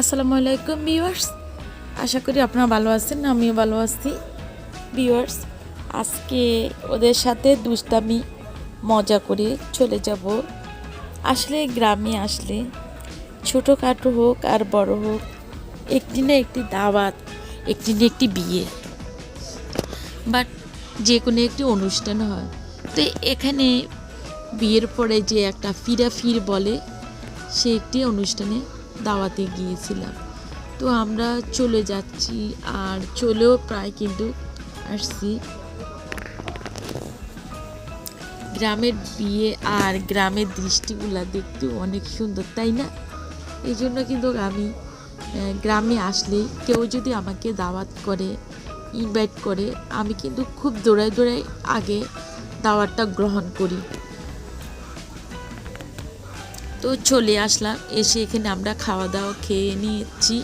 আসসালামু আলাইকুম ভিউয়ার্স আশা করি আপনারা ভালো আছেন, আমিও ভালো আছি। ভিউয়ার্স আজকে ওদের সাথে দুষ্টামি, মজা করে চলে যাব। আসলে গ্রামে আসলে ছোটোখাটো হোক আর বড় হোক, একটি না একটি দাওয়াত, একটি না একটি বিয়ে। বাট যে কোনো একটি অনুষ্ঠান হয়। তো এখানে বিয়ের পরে যে একটা ফিরা ফির বলে, সে একটি অনুষ্ঠানে দাওয়াতে গিয়েছিলাম। তো আমরা চলে যাচ্ছি আর চলেও প্রায় কিন্তু আসছি। গ্রামের বিয়ে আর গ্রামের দৃষ্টিগুলা দেখতে অনেক সুন্দর, তাই না? এই জন্য কিন্তু আমি গ্রামে আসলে কেউ যদি আমাকে দাওয়াত করে ইনভাইট করে, আমি কিন্তু খুব দৌড়াই দৌড়াই আগে দাওয়াতটা গ্রহণ করি। তো চলে আসলাম। এসে এখানে আমরা খাওয়া দাওয়া খেয়ে নিয়েছি।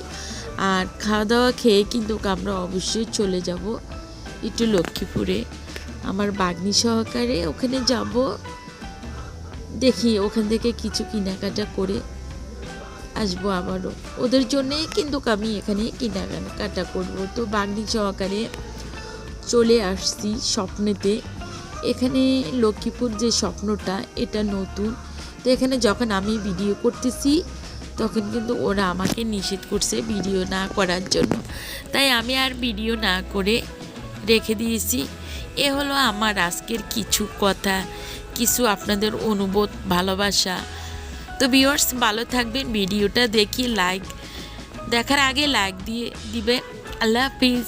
আর খাওয়া দাওয়া খেয়ে কিন্তু আমরা অবশ্যই চলে যাব একটু লক্ষ্মীপুরে। আমার বাগনি সহকারে ওখানে যাব। দেখি ওখান থেকে কিছু কেনাকাটা করে আসব আবারও। ওদের জন্যেই কিন্তু আমি এখানে কেনাকাটা করব। তো বাগনি সহকারে চলে আসছি স্বপ্নেতে। এখানে লক্ষ্মীপুর যে স্বপ্নটা, এটা নতুন। এখানে যখন আমি ভিডিও করতেছি, তখন কিন্তু ওরা আমাকে নিষেধ করছে ভিডিও না করার জন্য। তাই আমি আর ভিডিও না করে রেখে দিয়েছি। এ হলো আমার আজকের কিছু কথা, কিছু আপনাদের অনুবোধ, ভালোবাসা। তো ভিউয়ার্স ভালো থাকবেন ভিডিওটা দেখি লাইক দেখার আগে লাইক দিয়ে দিবে আল্লাহ হাফিজ।